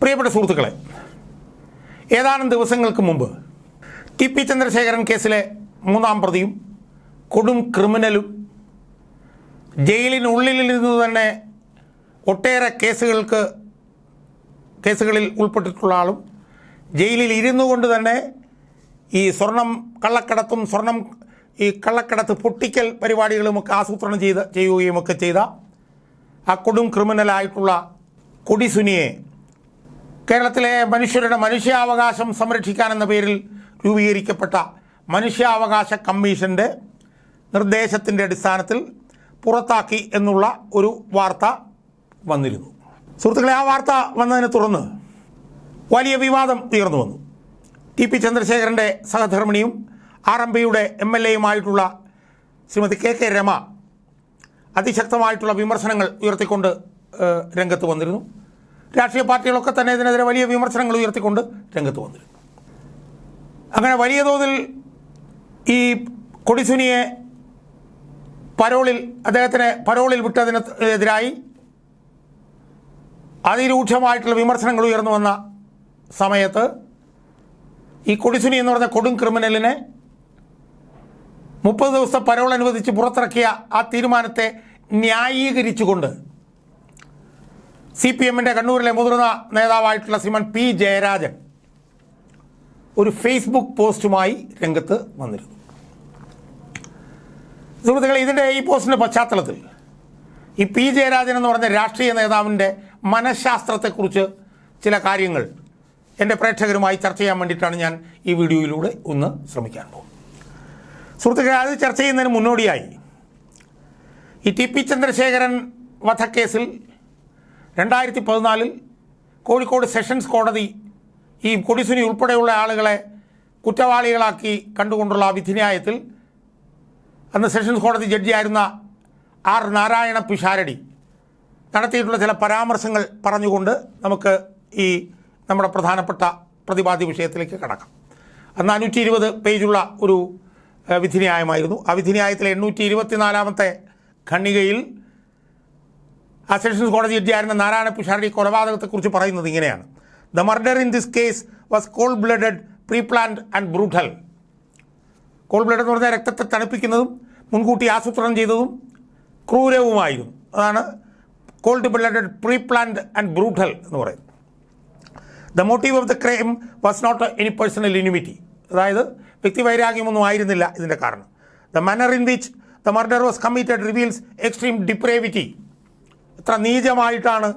പ്രിയപ്പെട്ട സുഹൃത്തുക്കളെ ഏതാനും ദിവസങ്ങൾക്ക് മുമ്പ് ടി പി ചന്ദ്രശേഖരൻ കേസിലെ മൂന്നാം പ്രതിയും കൊടും ക്രിമിനലും ജയിലിനുള്ളിൽ നിന്ന് തന്നെ ഒട്ടേറെ കേസുകൾക്ക് കേസുകളിൽ ഉൾപ്പെട്ടിട്ടുള്ള ആളും ജയിലിൽ ഇരുന്നു കൊണ്ട് തന്നെ ഈ സ്വർണം കള്ളക്കടത്തും സ്വർണം ഈ കള്ളക്കടത്ത് പൊട്ടിക്കൽ പരിപാടികളുമൊക്കെ ആസൂത്രണം ചെയ്ത് ചെയ്യുകയുമൊക്കെ ചെയ്ത ആ കൊടും ക്രിമിനലായിട്ടുള്ള കൊടിസുനിയെ കേരളത്തിലെ മനുഷ്യരുടെ മനുഷ്യാവകാശം സംരക്ഷിക്കാനെന്ന പേരിൽ രൂപീകരിക്കപ്പെട്ട മനുഷ്യാവകാശ കമ്മീഷന്റെ നിർദ്ദേശത്തിന്റെ അടിസ്ഥാനത്തിൽ പുറത്താക്കി എന്നുള്ള ഒരു വാർത്ത വന്നിരുന്നു. സുഹൃത്തുക്കളെ ആ വാർത്ത വന്നതിനെ തുടർന്ന് വലിയ വിവാദം ഉയർന്നു വന്നു. ടി പി ചന്ദ്രശേഖരന്റെ സഹധർമ്മിണിയും ആർ എം പിയുടെ എം എൽ എയുമായിട്ടുള്ള ശ്രീമതി കെ കെ രമ അതിശക്തമായിട്ടുള്ള വിമർശനങ്ങൾ ഉയർത്തിക്കൊണ്ട് രംഗത്ത് വന്നിരുന്നു. രാഷ്ട്രീയ പാർട്ടികളൊക്കെ തന്നെ ഇതിനെതിരെ വലിയ വിമർശനങ്ങൾ ഉയർത്തിക്കൊണ്ട് രംഗത്ത് വന്നിരുന്നു. അങ്ങനെ വലിയ തോതിൽ ഈ കൊടിസുനിയെ പരോളിൽ അദ്ദേഹത്തിനെ പരോളിൽ വിട്ടതിന് എതിരായി അതിരൂക്ഷമായിട്ടുള്ള വിമർശനങ്ങൾ ഉയർന്നു വന്ന സമയത്ത് ഈ കൊടിസുനി എന്ന് പറഞ്ഞ കൊടും ക്രിമിനലിനെ മുപ്പത് ദിവസത്തെ പരോൾ അനുവദിച്ച് പുറത്തിറക്കിയ ആ തീരുമാനത്തെ ന്യായീകരിച്ചുകൊണ്ട് സി പി എമ്മിന്റെ കണ്ണൂരിലെ മുതിർന്ന നേതാവായിട്ടുള്ള ശ്രീമൻ പി ജയരാജൻ ഒരു ഫേസ്ബുക്ക് പോസ്റ്റുമായി രംഗത്ത് വന്നിരുന്നു. സുഹൃത്തുക്കളെ ഇതിന്റെ ഈ പോസ്റ്റിന്റെ പശ്ചാത്തലത്തിൽ ഈ പി ജയരാജൻ എന്ന് പറഞ്ഞ രാഷ്ട്രീയ നേതാവിന്റെ മനഃശാസ്ത്രത്തെക്കുറിച്ച് ചില കാര്യങ്ങൾ എന്റെ പ്രേക്ഷകരുമായി ചർച്ച ചെയ്യാൻ വേണ്ടിയിട്ടാണ് ഞാൻ ഈ വീഡിയോയിലൂടെ ഒന്ന് ശ്രമിക്കാൻ പോകുന്നത്. സുഹൃത്തുക്കളെ അത് ചർച്ച ചെയ്യുന്നതിന് മുന്നോടിയായി ഈ ടി പി ചന്ദ്രശേഖരൻ വധക്കേസിൽ രണ്ടായിരത്തി പതിനാലിൽ കോഴിക്കോട് സെഷൻസ് കോടതി ഈ കൊടിസുനി ഉൾപ്പെടെയുള്ള ആളുകളെ കുറ്റവാളികളാക്കി കണ്ടുകൊണ്ടുള്ള വിധിന്യായത്തിൽ അന്ന് സെഷൻസ് കോടതി ജഡ്ജിയായിരുന്ന ആർ നാരായണ പിഷാരടി നടത്തിയിട്ടുള്ള ചില പരാമർശങ്ങൾ പറഞ്ഞുകൊണ്ട് നമുക്ക് ഈ നമ്മുടെ പ്രധാനപ്പെട്ട പ്രതിപാദ്യ വിഷയത്തിലേക്ക് കടക്കാം. അന്ന് അഞ്ഞൂറ്റി ഇരുപത് പേജുള്ള ഒരു വിധിന്യായമായിരുന്നു. ആ വിധിന്യായത്തിലെ എണ്ണൂറ്റി ഇരുപത്തിനാലാമത്തെ ഖണ്ഡികയിൽ ആ സെഷൻസ് കോടതി ജഡ്ജിയായിരുന്ന നാരായണ പിഷാരടി കൊലപാതകത്തെക്കുറിച്ച് പറയുന്നത് ഇങ്ങനെയാണ്. The murder in this case was cold blooded pre planned and brutal cold blood എന്ന് പറഞ്ഞാൽ രക്തത്തെ തണുപ്പിക്കുന്നതും മുൻകൂട്ടി ആസൂത്രണം ചെയ്തതും ക്രൂരവുമായിരുന്നു. അതാണ് cold blooded pre planned and brutal എന്ന് പറയുന്നത്. The motive of the crime was not any personal enmity അതായത് വ്യക്തിവൈരാഗ്യമൊന്നും ആയിരുന്നില്ല ഇതിന്റെ കാരണം. The manner in which the murder was committed reveals extreme depravity എത്ര നീചമായിട്ടാണ്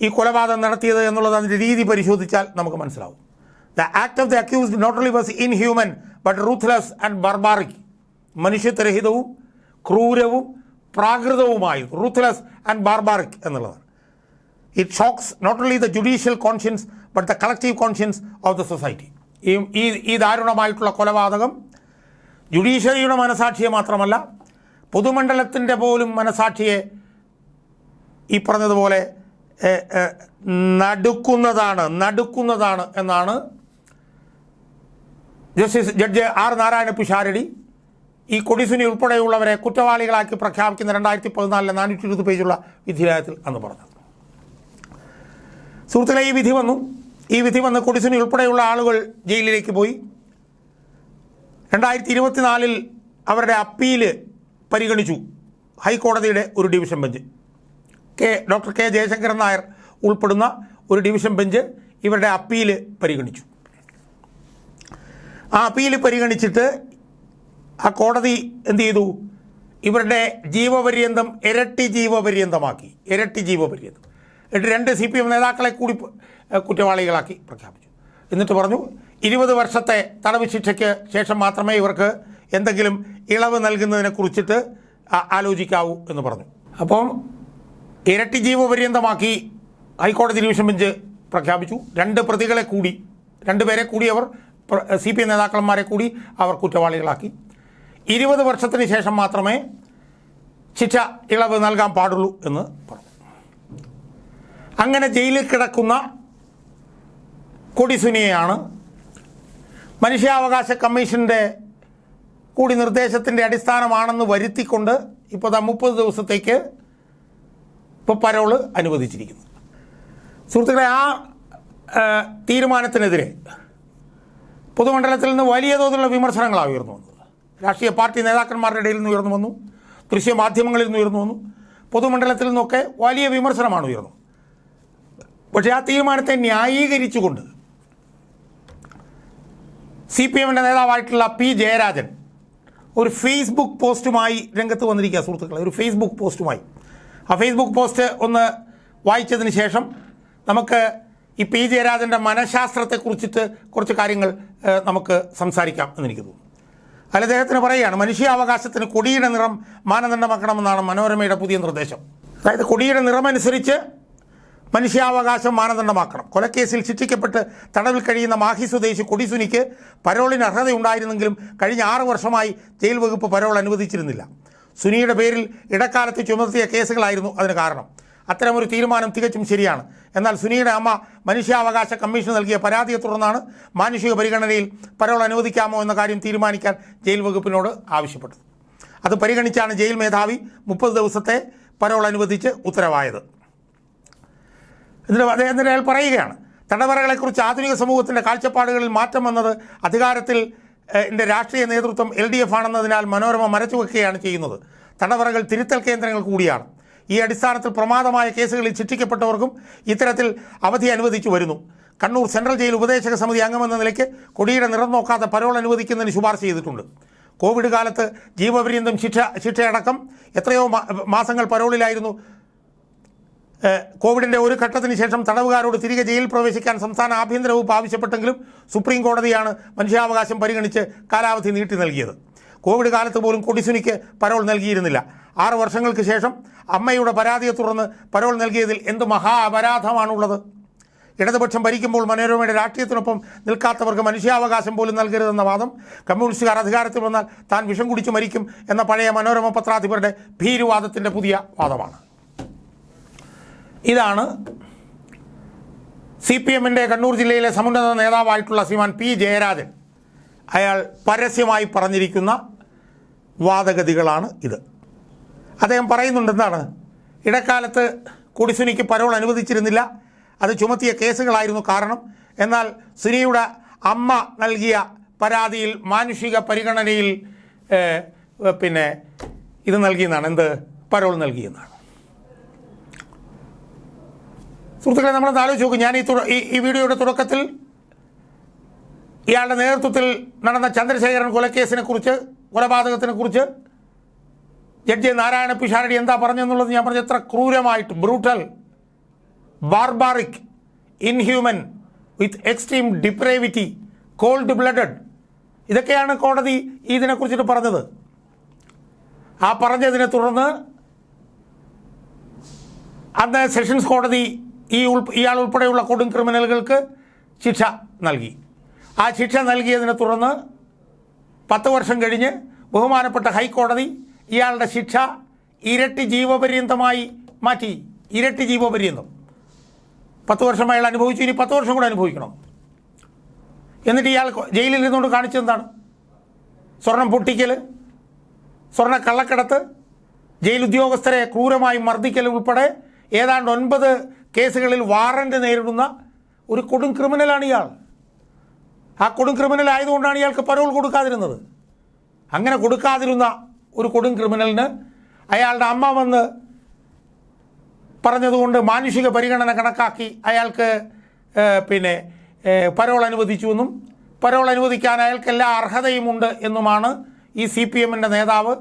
ഈ കൊലപാതകം നടത്തിയത് എന്നുള്ളത് അതിന്റെ രീതി പരിശോധിച്ചാൽ നമുക്ക് മനസ്സിലാവും. The act of the accused not only was inhuman but ruthless and barbaric മനുഷ്യത്വരഹിതവും ക്രൂരവും പ്രാകൃതവുമായി റൂത്ത്ലെസ് ആൻഡ് ബാർബാറിക് എന്നുള്ളതാണ്. It shocks not only the judicial conscience but the collective conscience of the society ഈ ഈ ഈ ദാരുണമായിട്ടുള്ള കൊലപാതകം ജുഡീഷ്യറിയുടെ മനസാക്ഷിയെ മാത്രമല്ല പൊതുമണ്ഡലത്തിന്റെ പോലും മനസാക്ഷിയെ ഈ പറഞ്ഞതുപോലെ നടുക്കുന്നതാണ് നടുക്കുന്നതാണ് എന്നാണ് justice judge R Narayana Pisharody ഈ കൊടിസുനി ഉൾപ്പെടെയുള്ളവരെ കുറ്റവാളികളാക്കി പ്രഖ്യാപിക്കുന്ന രണ്ടായിരത്തി പതിനാലിലെ നാനൂറ്റി ഇരുപത് പേജുള്ള വിധിന്യായത്തിൽ അന്ന് പറഞ്ഞത് സുഹൃത്തുക്കളെ ഈ വിധി വന്നു. ഈ വിധി വന്ന് കൊടിസുനി ഉൾപ്പെടെയുള്ള ആളുകൾ ജയിലിലേക്ക് പോയി. രണ്ടായിരത്തി ഇരുപത്തിനാലിൽ അവരുടെ അപ്പീൽ പരിഗണിച്ചു ഹൈക്കോടതിയുടെ ഒരു division bench. K doctor K Jayasankaran Nair ഉൾപ്പെടുന്ന ഒരു ഡിവിഷൻ ബെഞ്ച് ഇവരുടെ അപ്പീൽ പരിഗണിച്ചു. ആ അപ്പീൽ പരിഗണിച്ചിട്ട് ആ കോടതി എന്ത് ചെയ്തു? ഇവരുടെ ജീവപര്യന്തം ഇരട്ടി ജീവപര്യന്തമാക്കി. ഇരട്ടി ജീവപര്യന്തം. എന്നിട്ട് രണ്ട് സി പി എം നേതാക്കളെ കൂടി കുറ്റവാളികളാക്കി പ്രഖ്യാപിച്ചു. എന്നിട്ട് പറഞ്ഞു ഇരുപത് വർഷത്തെ തടവ് ശിക്ഷയ്ക്ക് ശേഷം മാത്രമേ ഇവർക്ക് എന്തെങ്കിലും ഇളവ് നൽകുന്നതിനെ കുറിച്ചിട്ട് ആലോചിക്കാവൂ എന്ന് പറഞ്ഞു. അപ്പം ഇരട്ടി ജീവപര്യന്തമാക്കി ഹൈക്കോടതി ഡിവിഷൻ ബെഞ്ച് പ്രഖ്യാപിച്ചു. രണ്ട് പ്രതികളെ കൂടി രണ്ടുപേരെ കൂടി അവർ സി പി നേതാക്കന്മാരെ കൂടി അവർ കുറ്റവാളികളാക്കി. ഇരുപത് വർഷത്തിന് ശേഷം മാത്രമേ ശിക്ഷ ഇളവ് നൽകാൻ പാടുള്ളൂ എന്ന് പറഞ്ഞു. അങ്ങനെ ജയിലിൽ കിടക്കുന്ന കൊടിസുനിയെയാണ് മനുഷ്യാവകാശ കമ്മീഷന്റെ കൂടി നിർദ്ദേശത്തിന്റെ അടിസ്ഥാനമാണെന്ന് വരുത്തിക്കൊണ്ട് ഇപ്പോൾ മുപ്പത് ദിവസത്തേക്ക് ഇപ്പോൾ പരോൾ അനുവദിച്ചിരിക്കുന്നു. സുഹൃത്തുക്കളെ ആ തീരുമാനത്തിനെതിരെ പൊതുമണ്ഡലത്തിൽ നിന്ന് വലിയ തോതിലുള്ള വിമർശനങ്ങളാണ് ഉയർന്നു വന്നത്. രാഷ്ട്രീയ പാർട്ടി നേതാക്കന്മാരുടെ ഇടയിൽ നിന്ന് ഉയർന്നു വന്നു ദൃശ്യ മാധ്യമങ്ങളിൽ നിന്ന് ഉയർന്നു വന്നു പൊതുമണ്ഡലത്തിൽ നിന്നൊക്കെ വലിയ വിമർശനമാണ് ഉയർന്നു പക്ഷേ ആ തീരുമാനത്തെ ന്യായീകരിച്ചുകൊണ്ട് സി പി എമ്മിന്റെ നേതാവായിട്ടുള്ള പി ജയരാജൻ ഒരു ഫേസ്ബുക്ക് പോസ്റ്റുമായി രംഗത്ത് വന്നിരിക്കുക സുഹൃത്തുക്കളെ ഒരു ഫേസ്ബുക്ക് പോസ്റ്റുമായി. ആ ഫേസ്ബുക്ക് പോസ്റ്റ് ഒന്ന് വായിച്ചതിന് ശേഷം നമുക്ക് ഈ പി ജയരാജന്റെ മനഃശാസ്ത്രത്തെക്കുറിച്ചിട്ട് കുറച്ച് കാര്യങ്ങൾ നമുക്ക് സംസാരിക്കാം എന്നെനിക്ക് തോന്നുന്നു. അതിൽ അദ്ദേഹത്തിന് പറയുകയാണ് മനുഷ്യാവകാശത്തിന് കൊടിയുടെ നിറം മാനദണ്ഡമാക്കണമെന്നാണ് മനോരമയുടെ പുതിയ നിർദ്ദേശം. അതായത് കൊടിയുടെ നിറമനുസരിച്ച് മനുഷ്യാവകാശം മാനദണ്ഡമാക്കണം. കൊലക്കേസിൽ ശിക്ഷിക്കപ്പെട്ട് തടവിൽ കഴിയുന്ന മാഹി സ്വദേശി കൊടിസുനിക്ക് പരോളിന് അർഹതയുണ്ടായിരുന്നെങ്കിലും കഴിഞ്ഞ ആറ് വർഷമായി ജയിൽ വകുപ്പ് പരോൾ അനുവദിച്ചിരുന്നില്ല. സുനിയുടെ പേരിൽ ഇടക്കാലത്ത് ചുമത്തിയ കേസുകളായിരുന്നു അതിന് കാരണം. അത്തരമൊരു തീരുമാനം തികച്ചും ശരിയാണ്. എന്നാൽ സുനിയുടെ അമ്മ മനുഷ്യാവകാശ കമ്മീഷൻ നൽകിയ പരാതിയെ തുടർന്നാണ് മാനുഷിക പരിഗണനയിൽ പരോൾ അനുവദിക്കാമോ എന്ന കാര്യം തീരുമാനിക്കാൻ ജയിൽ വകുപ്പിനോട് ആവശ്യപ്പെട്ടത്. അത് പരിഗണിച്ചാണ് ജയിൽ മേധാവി മുപ്പത് ദിവസത്തെ പരോൾ അനുവദിച്ച് ഉത്തരവായത്. എന്നിട്ട് അദ്ദേഹത്തിന്റെ അയാൾ പറയുകയാണ് തടവറകളെക്കുറിച്ച് ആധുനിക സമൂഹത്തിന്റെ കാഴ്ചപ്പാടുകളിൽ മാറ്റം വന്നത് അധികാരത്തിൽ രാഷ്ട്രീയ നേതൃത്വം എൽ ഡി എഫ് ആണെന്നതിനാൽ മനോരമ മരച്ചു വയ്ക്കുകയാണ് ചെയ്യുന്നത്. തടവറകൾ തിരുത്തൽ കേന്ദ്രങ്ങൾ കൂടിയാണ്. ഈ അടിസ്ഥാനത്തിൽ പ്രമാദമായ കേസുകളിൽ ശിക്ഷിക്കപ്പെട്ടവർക്കും ഇത്തരത്തിൽ അവധി അനുവദിച്ചു വരുന്നു. കണ്ണൂർ സെൻട്രൽ ജയിൽ ഉപദേശക സമിതി അംഗമെന്ന നിലയ്ക്ക് കൊടിയുടെ നിറം നോക്കാതെ പരോൾ അനുവദിക്കുന്നതിന് ശുപാർശ ചെയ്തിട്ടുണ്ട്. കോവിഡ് കാലത്ത് ജീവപര്യന്തം ശിക്ഷ ശിക്ഷയടക്കം എത്രയോ മാസങ്ങൾ പരോളിലായിരുന്നു കോവിഡിന്റെ ഒരു ഘട്ടത്തിന് ശേഷം തടവുകാരോട് തിരികെ ജയിലിൽ പ്രവേശിക്കാൻ സംസ്ഥാന ആഭ്യന്തര വകുപ്പ് ആവശ്യപ്പെട്ടെങ്കിലും സുപ്രീം കോടതിയാണ് മനുഷ്യാവകാശം പരിഗണിച്ച് കാലാവധി നീട്ടി നൽകിയത്. കോവിഡ് കാലത്ത് പോലും കൊടിസുനിക്ക് പരോൾ നൽകിയിരുന്നില്ല. ആറു വർഷങ്ങൾക്ക് ശേഷം അമ്മയുടെ പരാതിയെ തുടർന്ന് പരോൾ നൽകിയതിൽ എന്ത് മഹാ അപരാധമാണുള്ളത് ഇടതുപക്ഷം ഭരിക്കുമ്പോൾ മനോരമയുടെ രാഷ്ട്രീയത്തിനൊപ്പം നിൽക്കാത്തവർക്ക് മനുഷ്യാവകാശം പോലും നൽകരുതെന്ന വാദം കമ്മ്യൂണിസ്റ്റുകാർ അധികാരത്തിൽ വന്നാൽ താൻ വിഷം കുടിച്ചു മരിക്കും എന്ന പഴയ മനോരമ പത്രാധിപരുടെ ഭീരുവാദത്തിന്റെ പുതിയ വാദമാണ്. ഇതാണ് സി പി എമ്മിന്റെ കണ്ണൂർ ജില്ലയിലെ സമുന്നത നേതാവായിട്ടുള്ള ശ്രീമാൻ പി ജയരാജൻ. അയാൾ പരസ്യമായി പറഞ്ഞിരിക്കുന്ന വാദഗതികളാണ് ഇത്. അദ്ദേഹം പറയുന്നുണ്ട് എന്താണ് ഇടക്കാലത്ത് കുടിസുനിക്ക് പരോൾ അനുവദിച്ചിരുന്നില്ല. അത് ചുമത്തിയ കേസുകളായിരുന്നു കാരണം. എന്നാൽ സുനിയുടെ അമ്മ നൽകിയ പരാതിയിൽ മാനുഷിക പരിഗണനയിൽ പിന്നെ ഇത് നൽകിയെന്നാണ്. എന്ത്? പരോൾ നൽകിയെന്നാണ്. സുഹൃത്തുക്കളെ നമ്മളൊന്ന് ആലോചിച്ച് നോക്കും. ഞാൻ ഈ ഈ വീഡിയോയുടെ തുടക്കത്തിൽ ഇയാളുടെ നേതൃത്വത്തിൽ നടന്ന ചന്ദ്രശേഖരൻ കൊലക്കേസിനെ കുറിച്ച് കൊലപാതകത്തിനെ കുറിച്ച് ജഡ്ജി നാരായണ പിഷാരടി എന്താ പറഞ്ഞെന്നുള്ളത് ഞാൻ പറഞ്ഞ എത്ര ക്രൂരമായിട്ട് brutal barbaric inhuman with extreme depravity cold blooded ഇതൊക്കെയാണ് കോടതി ഇതിനെക്കുറിച്ചിട്ട് പറഞ്ഞത്. ആ പറഞ്ഞതിനെ തുടർന്ന് അന്ന് സെഷൻസ് കോടതി ഈ ഇയാൾ ഉൾപ്പെടെയുള്ള കൊടും ക്രിമിനലുകൾക്ക് ശിക്ഷ നൽകി. ആ ശിക്ഷ നൽകിയതിനെ തുടർന്ന് പത്ത് വർഷം കഴിഞ്ഞ് ബഹുമാനപ്പെട്ട ഹൈക്കോടതി ഇയാളുടെ ശിക്ഷ ഇരട്ടി ജീവപര്യന്തമായി മാറ്റി. ഇരട്ടി ജീവപര്യന്തം. പത്ത് വർഷം അയാൾ അനുഭവിച്ചു. ഇനി പത്ത് വർഷം കൂടെ അനുഭവിക്കണം. എന്നിട്ട് ഇയാൾ ജയിലിൽ ഇരുന്നുകൊണ്ട് കാണിച്ചെന്താണ് സ്വർണം പൊട്ടിക്കൽ സ്വർണ കള്ളക്കടത്ത് ജയിൽ ഉദ്യോഗസ്ഥരെ ക്രൂരമായി മർദ്ദിക്കൽ ഉൾപ്പെടെ ഏതാണ്ട് ഒൻപത് കേസുകളിൽ വാറന്റ് നേരിടുന്ന ഒരു കൊടും ക്രിമിനലാണ് ഇയാൾ. ആ കൊടും ക്രിമിനൽ ആയതുകൊണ്ടാണ് ഇയാൾക്ക് പരോൾ കൊടുക്കാതിരുന്നത്. അങ്ങനെ കൊടുക്കാതിരുന്ന ഒരു കൊടും ക്രിമിനലിന് അയാളുടെ അമ്മ വന്ന് പറഞ്ഞതുകൊണ്ട് മാനുഷിക പരിഗണന കണക്കാക്കി അയാൾക്ക് പിന്നെ പരോൾ അനുവദിച്ചുവെന്നും പരോൾ അനുവദിക്കാൻ അയാൾക്ക് എല്ലാ അർഹതയുമുണ്ട് എന്നുമാണ് ഈ സി പി എമ്മിന്റെ നേതാവ്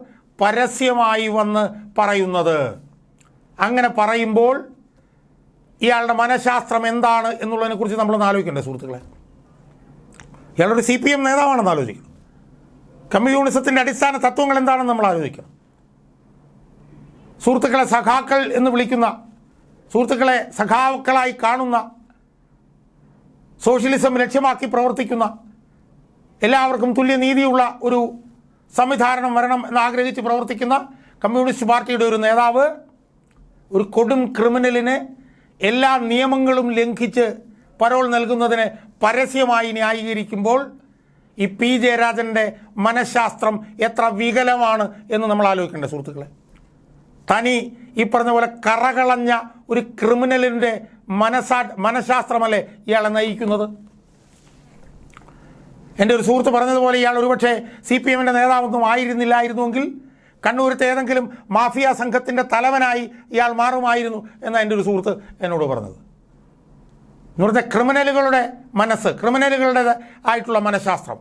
പരസ്യമായി വന്ന് പറയുന്നത്. അങ്ങനെ പറയുമ്പോൾ ഇയാളുടെ മനഃശാസ്ത്രം എന്താണ് എന്നുള്ളതിനെ കുറിച്ച് നമ്മൾ ആലോചിക്കണ്ടേ സുഹൃത്തുക്കളെ? ഇയാളൊരു സി പി എം നേതാവാണെന്ന് ആലോചിക്കണം കമ്മ്യൂണിസത്തിന്റെ അടിസ്ഥാന തത്വങ്ങൾ എന്താണെന്ന് നമ്മൾ ആലോചിക്കണം. സുഹൃത്തുക്കളെ സഖാക്കൾ എന്ന് വിളിക്കുന്ന സുഹൃത്തുക്കളെ സഖാക്കളായി കാണുന്ന സോഷ്യലിസം ലക്ഷ്യമാക്കി പ്രവർത്തിക്കുന്ന എല്ലാവർക്കും തുല്യനീതിയുള്ള ഒരു സംവിധാനം വരണം എന്നാഗ്രഹിച്ച് പ്രവർത്തിക്കുന്ന കമ്മ്യൂണിസ്റ്റ് പാർട്ടിയുടെ ഒരു നേതാവ് ഒരു കൊടും ക്രിമിനലിന് എല്ലാ നിയമങ്ങളും ലംഘിച്ച് പരോൾ നൽകുന്നതിനെ പരസ്യമായി ന്യായീകരിക്കുമ്പോൾ ഈ പി ജയരാജന്റെ മനഃശാസ്ത്രം എത്ര വികലമാണ് എന്ന് നമ്മൾ ആലോചിക്കേണ്ട സുഹൃത്തുക്കളെ. തനി ഈ പറഞ്ഞ പോലെ കറകളഞ്ഞ ഒരു ക്രിമിനലിന്റെ മനസാ മനഃശാസ്ത്രമല്ലേ ഇയാളെ നയിക്കുന്നത്? എന്റെ ഒരു സുഹൃത്ത് പറഞ്ഞതുപോലെ ഇയാൾ ഒരുപക്ഷെ സി പി എമ്മിന്റെ നേതാവൊന്നും ആയിരുന്നില്ലായിരുന്നുവെങ്കിൽ കണ്ണൂരത്തെ ഏതെങ്കിലും മാഫിയ സംഘത്തിന്റെ തലവനായി ഇയാൾ മാറുമായിരുന്നു എന്ന എന്റെ ഒരു സുഹൃത്ത് എന്നോട് പറഞ്ഞത്. ഇവിടുത്തെ ക്രിമിനലുകളുടെ മനസ്സ് ക്രിമിനലുകളുടെ ആയിട്ടുള്ള മനഃശാസ്ത്രം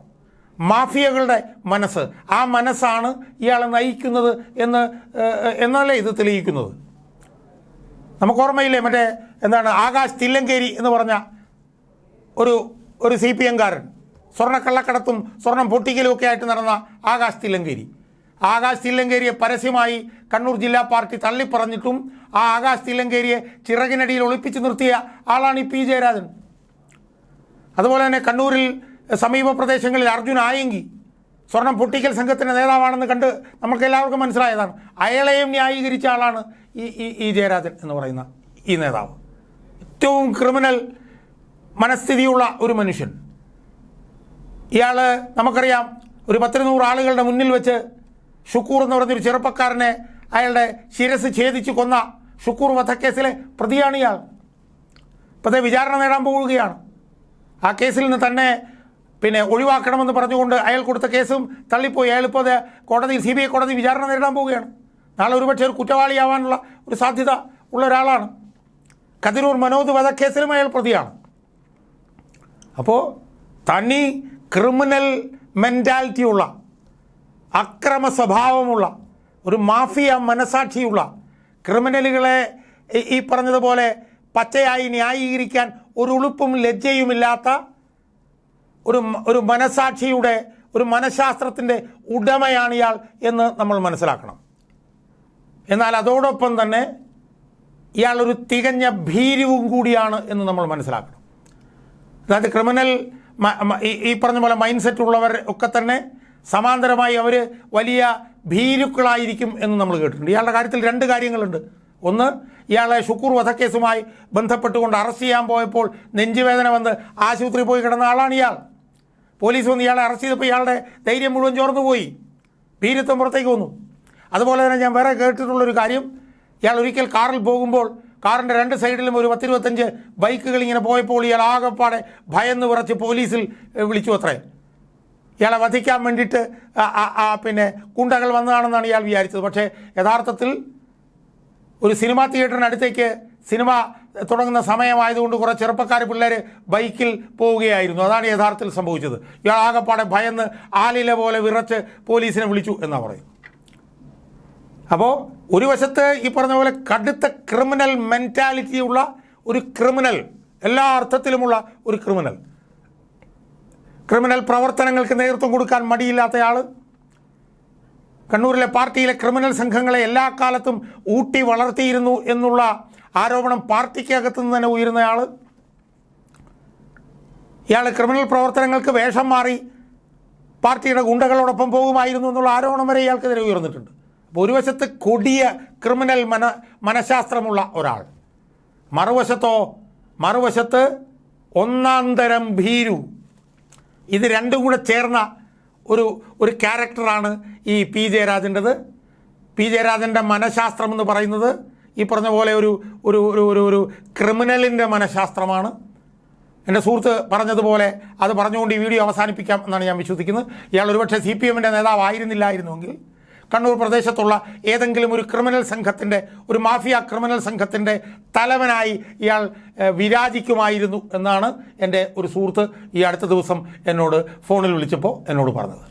മാഫിയകളുടെ മനസ്സ് ആ മനസ്സാണ് ഇയാളെ നയിക്കുന്നത് എന്ന് എന്നല്ലേ ഇത് തെളിയിക്കുന്നത്? നമുക്ക് ഓർമ്മയില്ലേ മറ്റേ എന്താണ് ആകാശ് തില്ലങ്കേരി എന്ന് പറഞ്ഞ ഒരു ഒരു സി പി എംകാരൻ സ്വർണക്കള്ളക്കടത്തും സ്വർണം പൊട്ടിക്കലും ഒക്കെ ആയിട്ട് നടന്ന ആകാശ് തില്ലങ്കേരി. ആകാശ് തില്ലങ്കേരിയെ പരസ്യമായി കണ്ണൂർ ജില്ലാ പാർട്ടി തള്ളിപ്പറഞ്ഞിട്ടും ആ ആകാശ് തില്ലങ്കേരിയെ ചിറകിനടിയിൽ ഒളിപ്പിച്ചു നിർത്തിയ ആളാണ് ഈ പി ജയരാജൻ. അതുപോലെ തന്നെ കണ്ണൂരിൽ സമീപ പ്രദേശങ്ങളിൽ അർജുൻ ആയെങ്കി സ്വർണം പൊട്ടിക്കൽ സംഘത്തിന്റെ നേതാവാണെന്ന് കണ്ട് നമുക്ക് എല്ലാവർക്കും മനസ്സിലായതാണ്. അയാളെയും ന്യായീകരിച്ച ആളാണ് ഈ ഈ ഈ ജയരാജൻ എന്ന് പറയുന്ന ഈ നേതാവ്. ഏറ്റവും ക്രിമിനൽ മനസ്ഥിതിയുള്ള ഒരു മനുഷ്യൻ. ഇയാൾ നമുക്കറിയാം ഒരു പത്തിരുന്നൂറ് ആളുകളുടെ മുന്നിൽ വെച്ച് ഷുക്കൂർ എന്ന് പറഞ്ഞൊരു ചെറുപ്പക്കാരനെ അയാളുടെ ശിരസ് ഛേദിച്ച് കൊന്ന ഷുക്കൂർ വധക്കേസിലെ പ്രതിയാണ് ഇയാൾ ഇപ്പോഴത്തെ വിചാരണ നേടാൻ പോവുകയാണ്. ആ കേസിൽ നിന്ന് തന്നെ പിന്നെ ഒഴിവാക്കണമെന്ന് പറഞ്ഞുകൊണ്ട് അയാൾ കൊടുത്ത കേസും തള്ളിപ്പോയി. അയാൾ ഇപ്പോൾ കോടതിയിൽ സി ബി ഐ കോടതി വിചാരണ നേരിടാൻ പോവുകയാണ്. നാളെ ഒരുപക്ഷെ ഒരു കുറ്റവാളിയാവാനുള്ള ഒരു സാധ്യത ഉള്ള ഒരാളാണ്. കതിരൂർ മനോജ് വധക്കേസിലും അയാൾ പ്രതിയാണ്. അപ്പോൾ തനി ക്രിമിനൽ മെന്റാലിറ്റിയുള്ള അക്രമ സ്വഭാവമുള്ള ഒരു മാഫിയ മനസാക്ഷിയുള്ള ക്രിമിനലുകളെ ഈ- പറഞ്ഞതുപോലെ പച്ചയായി ന്യായീകരിക്കാൻ ഒരു ഉളുപ്പും ലജ്ജയുമില്ലാത്ത ഒരു ഒരു മനസാക്ഷിയുടെ ഒരു മനഃശാസ്ത്രത്തിന്റെ ഉടമയാണ് ഇയാൾ എന്ന് നമ്മൾ മനസ്സിലാക്കണം. എന്നാൽ അതോടൊപ്പം തന്നെ ഇയാൾ ഒരു തികഞ്ഞ ഭീരുവും കൂടിയാണ് എന്ന് നമ്മൾ മനസ്സിലാക്കണം. അതായത് ക്രിമിനൽ ഈ പറഞ്ഞ പോലെ മൈൻഡ് സെറ്റ് ഉള്ളവർ ഒക്കെ തന്നെ സമാന്തരമായി അവർ വലിയ ഭീരുക്കളായിരിക്കും എന്ന് നമ്മൾ കേട്ടിട്ടുണ്ട്. ഇയാളുടെ കാര്യത്തിൽ രണ്ട് കാര്യങ്ങളുണ്ട്. ഒന്ന് ഇയാളെ ഷുക്കൂർ വധക്കേസുമായി ബന്ധപ്പെട്ടുകൊണ്ട് അറസ്റ്റ് ചെയ്യാൻ പോയപ്പോൾ നെഞ്ചുവേദന വന്ന് ആശുപത്രിയിൽ പോയി കിടന്ന ആളാണ് ഇയാൾ. പോലീസ് വന്ന് ഇയാളെ അറസ്റ്റ് ചെയ്തപ്പോൾ ഇയാളുടെ ധൈര്യം മുഴുവൻ ചോർന്നു പോയി. ഭീരുത്വം പുറത്തേക്ക് വന്നു. അതുപോലെ തന്നെ ഞാൻ വേറെ കേട്ടിട്ടുള്ളൊരു കാര്യം. ഇയാൾ ഒരിക്കൽ കാറിൽ പോകുമ്പോൾ കാറിന്റെ രണ്ട് സൈഡിലും ഒരു പത്തിരുപത്തഞ്ച് ബൈക്കുകൾ ഇങ്ങനെ പോയപ്പോൾ ഇയാൾ ആകെപ്പാടെ ഭയന്ന് വിറച്ച് പോലീസിൽ വിളിച്ചു അത്രേ. ഇയാളെ വധിക്കാൻ വേണ്ടിയിട്ട് പിന്നെ കുണ്ടകൾ വന്നതാണെന്നാണ് ഇയാൾ വിചാരിച്ചത്. പക്ഷേ യഥാർത്ഥത്തിൽ ഒരു സിനിമാ തിയേറ്ററിനടുത്തേക്ക് സിനിമ തുടങ്ങുന്ന സമയമായതുകൊണ്ട് കുറേ ചെറുപ്പക്കാർ പിള്ളേർ ബൈക്കിൽ പോവുകയായിരുന്നു. അതാണ് യഥാർത്ഥത്തിൽ സംഭവിച്ചത്. ഇയാൾ ആകെപ്പാടെ ഭയന്ന് ആലില പോലെ വിറച്ച് പോലീസിനെ വിളിച്ചു എന്നാണ് പറയുന്നത്. അപ്പോൾ ഒരു വശത്ത് ഈ പറഞ്ഞ പോലെ കടുത്ത ക്രിമിനൽ മെന്റാലിറ്റിയുള്ള ഒരു ക്രിമിനൽ എല്ലാ അർത്ഥത്തിലുമുള്ള ഒരു ക്രിമിനൽ ക്രിമിനൽ പ്രവർത്തനങ്ങൾക്ക് നേതൃത്വം കൊടുക്കാൻ മടിയില്ലാത്തയാൾ കണ്ണൂരിലെ പാർട്ടിയിലെ ക്രിമിനൽ സംഘങ്ങളെ എല്ലാ കാലത്തും ഊട്ടി വളർത്തിയിരുന്നു എന്നുള്ള ആരോപണം പാർട്ടിക്കകത്ത് നിന്ന് തന്നെ ഉയരുന്നയാൾ ഇയാൾ ക്രിമിനൽ പ്രവർത്തനങ്ങൾക്ക് വേഷം മാറി പാർട്ടിയുടെ ഗുണ്ടകളോടൊപ്പം പോകുമായിരുന്നു എന്നുള്ള ആരോപണം വരെ ഇയാൾക്കെതിരെ ഉയർന്നിട്ടുണ്ട്. അപ്പോൾ ഒരു വശത്ത് കൊടിയ ക്രിമിനൽ മന മനഃശാസ്ത്രമുള്ള ഒരാൾ മറുവശത്തോ മറുവശത്ത് ഒന്നാം തരം ഭീരു ഇത് രണ്ടും കൂടെ ചേർന്ന ഒരു ഒരു ക്യാരക്ടറാണ് ഈ പി ജയരാജന്റെത്. പി ജയരാജന്റെ മനഃശാസ്ത്രം എന്ന് പറയുന്നത് ഈ പറഞ്ഞ പോലെ ഒരു ഒരു ഒരു ഒരു ഒരു ക്രിമിനലിന്റെ മനഃശാസ്ത്രമാണ്. എന്റെ സുഹൃത്ത് പറഞ്ഞതുപോലെ അത് പറഞ്ഞുകൊണ്ട് ഈ വീഡിയോ അവസാനിപ്പിക്കാം എന്നാണ് ഞാൻ വിശ്വസിക്കുന്നത്. ഇയാൾ ഒരുപക്ഷെ സി പി എമ്മിന്റെ നേതാവായിരുന്നില്ലായിരുന്നുവെങ്കിൽ കണ്ണൂർ പ്രദേശത്തുള്ള ഏതെങ്കിലും ഒരു ക്രിമിനൽ സംഘത്തിന്റെ ഒരു മാഫിയ ക്രിമിനൽ സംഘത്തിന്റെ തലവനായി ഇയാൾ വിരാജിക്കുമായിരുന്നു എന്നാണ് എന്റെ ഒരു സുഹൃത്ത് ഈ അടുത്ത ദിവസം എന്നോട് ഫോണിൽ വിളിച്ചപ്പോൾ എന്നോട് പറഞ്ഞത്.